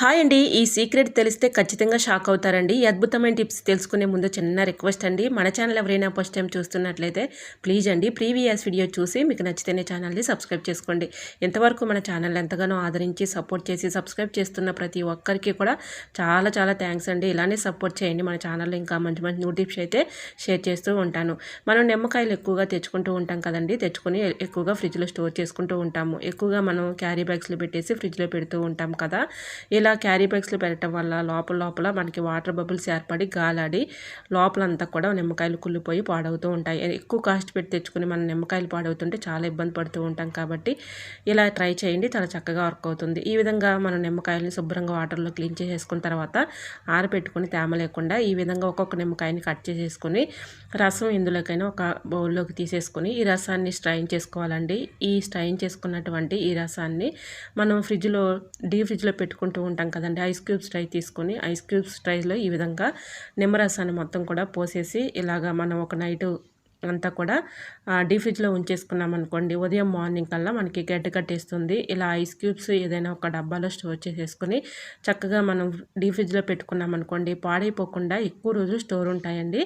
Hi అండి. ఈ secret తెలిస్తే ఖచ్చితంగా షాక్ అవుతారండి. ఈ అద్భుతమైన టిప్స్ తెలుసుకునే ముందు చిన్న రిక్వెస్ట్ అండి. మన ఛానల్ ఎవరైనా ఫస్ట్ టైం చూస్తున్నట్లయితే ప్లీజ్ అండి ప్రీవియస్ వీడియో చూసి మీకు నచ్చితేనే ఛానల్ని సబ్స్క్రైబ్ చేసుకోండి. ఇంతవరకు మన ఛానల్ ఎంతగానో ఆదరించి సపోర్ట్ చేసి సబ్స్క్రైబ్ చేస్తున్న ప్రతి ఒక్కరికి కూడా చాలా చాలా థ్యాంక్స్ అండి. ఇలానే సపోర్ట్ చేయండి. మన ఛానల్లో ఇంకా మంచి మంచి న్యూ టిప్స్ అయితే షేర్ చేస్తూ ఉంటాను. మనం నిమ్మకాయలు ఎక్కువగా తెచ్చుకుంటూ ఉంటాం కదండి. తెచ్చుకొని ఎక్కువగా ఫ్రిడ్జ్లో స్టోర్ చేసుకుంటూ ఉంటాము. ఎక్కువగా మనం క్యారీ బ్యాగ్స్లో పెట్టేసి ఫ్రిడ్జ్లో పెడుతూ ఉంటాం కదా. ఇలా ఇలా క్యారీ బ్యాగ్స్లో పెట్టడం వల్ల లోపల లోపల మనకి వాటర్ బబుల్స్ ఏర్పడి గాలాడి లోపలంతా కూడా నిమ్మకాయలు కుళ్ళిపోయి పాడవుతూ ఉంటాయి. ఎక్కువ కాస్ట్ పెట్టి తెచ్చుకుని మనం నిమ్మకాయలు పాడవుతుంటే చాలా ఇబ్బంది పడుతూ ఉంటాం కాబట్టి ఇలా ట్రై చేయండి. చాలా చక్కగా వర్క్ అవుతుంది. ఈ విధంగా మనం నిమ్మకాయలని శుభ్రంగా వాటర్లో క్లీన్ చేసేసుకున్న తర్వాత ఆరబెట్టుకుని తేమ లేకుండా ఈ విధంగా ఒక్కొక్క నిమ్మకాయని కట్ చేసేసుకుని రసం ఇందులోకైనా ఒక బౌల్లోకి తీసేసుకుని ఈ రసాన్ని స్ట్రైన్ చేసుకోవాలండి. ఈ స్ట్రైన్ చేసుకున్నటువంటి ఈ రసాన్ని మనం ఫ్రిడ్జ్లో డీ ఫ్రిడ్జ్లో పెట్టుకుంటూ ఉంటాం కదండి. ఐస్ క్యూబ్స్ ట్రై తీసుకొని ఐస్ క్యూబ్స్ ట్రైలో ఈ విధంగా నిమ్మరసాన్ని మొత్తం కూడా పోసేసి ఇలాగా మనం ఒక నైటు అంతా కూడా డీ ఫ్రిడ్జ్లో ఉంచేసుకున్నాం అనుకోండి ఉదయం మార్నింగ్ కల్లా మనకి గడ్డ కట్టేస్తుంది. ఇలా ఐస్ క్యూబ్స్ ఏదైనా ఒక డబ్బాలో స్టోర్ చేసేసుకుని చక్కగా మనం డీ ఫ్రిడ్జ్లో పెట్టుకున్నాం అనుకోండి పాడైపోకుండా ఎక్కువ రోజులు స్టోర్ ఉంటాయండి.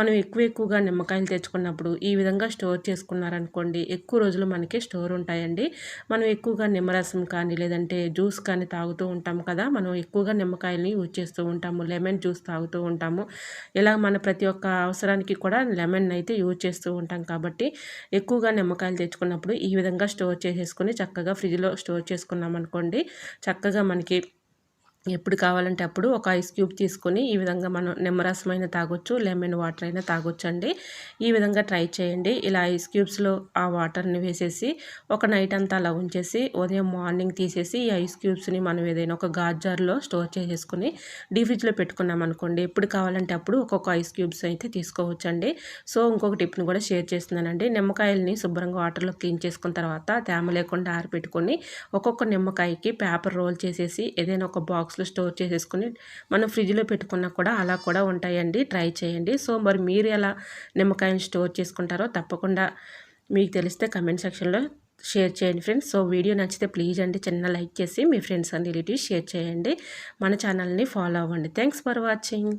మనం ఎక్కువ ఎక్కువగా నిమ్మకాయలు తెచ్చుకున్నప్పుడు ఈ విధంగా స్టోర్ చేసుకున్నారనుకోండి ఎక్కువ రోజులు మనకి స్టోర్ ఉంటాయండి. మనం ఎక్కువగా నిమ్మరసం కానీ లేదంటే జ్యూస్ కానీ తాగుతూ ఉంటాం కదా మనం ఎక్కువగా నిమ్మకాయలని యూజ్ చేస్తూ ఉంటాము లెమన్ జ్యూస్ తాగుతూ ఉంటాము. ఇలా మన ప్రతి ఒక్క అవసరానికి కూడా లెమన్ అయితే యూజ్ చేస్తూ ఉంటాం కాబట్టి ఎక్కువగా నిమ్మకాయలు తెచ్చుకున్నప్పుడు ఈ విధంగా స్టోర్ చేసేసుకుని చక్కగా ఫ్రిడ్జ్లో స్టోర్ చేసుకున్నాం అనుకోండి చక్కగా మనకి ఎప్పుడు కావాలంటే అప్పుడు ఒక ఐస్ క్యూబ్ తీసుకొని ఈ విధంగా మనం నిమ్మరసమైన తాగొచ్చు లెమన్ వాటర్ అయినా తాగొచ్చు అండి ఈ విధంగా ట్రై చేయండి. ఇలా ఐస్ క్యూబ్స్లో ఆ వాటర్ని వేసేసి ఒక నైట్ అంతా అలా ఉంచేసి ఉదయం మార్నింగ్ తీసేసి ఈ ఐస్ క్యూబ్స్ని మనం ఏదైనా ఒక గాజార్లో స్టోర్ చేసేసుకుని డీ ఫ్రిడ్జ్లో పెట్టుకున్నాం అనుకోండి ఎప్పుడు కావాలంటే అప్పుడు ఒక్కొక్క ఐస్ క్యూబ్స్ అయితే తీసుకోవచ్చు అండి సో ఇంకొక టిప్ని కూడా షేర్ చేస్తున్నానండి. నిమ్మకాయలని శుభ్రంగా వాటర్లో క్లీన్ చేసుకున్న తర్వాత తేమ లేకుండా ఆరిపెట్టుకొని ఒక్కొక్క నిమ్మకాయకి పేపర్ రోల్ చేసేసి ఏదైనా ఒక బాక్స్ బాక్స్లో స్టోర్ చేసేసుకుని మనం ఫ్రిడ్జ్లో పెట్టుకున్నా కూడా అలా కూడా ఉంటాయండి. ట్రై చేయండి. సో మరి మీరు ఎలా నిమ్మకాయని స్టోర్ చేసుకుంటారో తప్పకుండా మీకు తెలిస్తే కమెంట్ సెక్షన్లో షేర్ చేయండి ఫ్రెండ్స్. సో వీడియో నచ్చితే ప్లీజ్ అండి చిన్న లైక్ చేసి మీ ఫ్రెండ్స్ అండ్ రిలేటివ్స్ షేర్ చేయండి. మన ఛానల్ని ఫాలో అవ్వండి. Thanks for watching.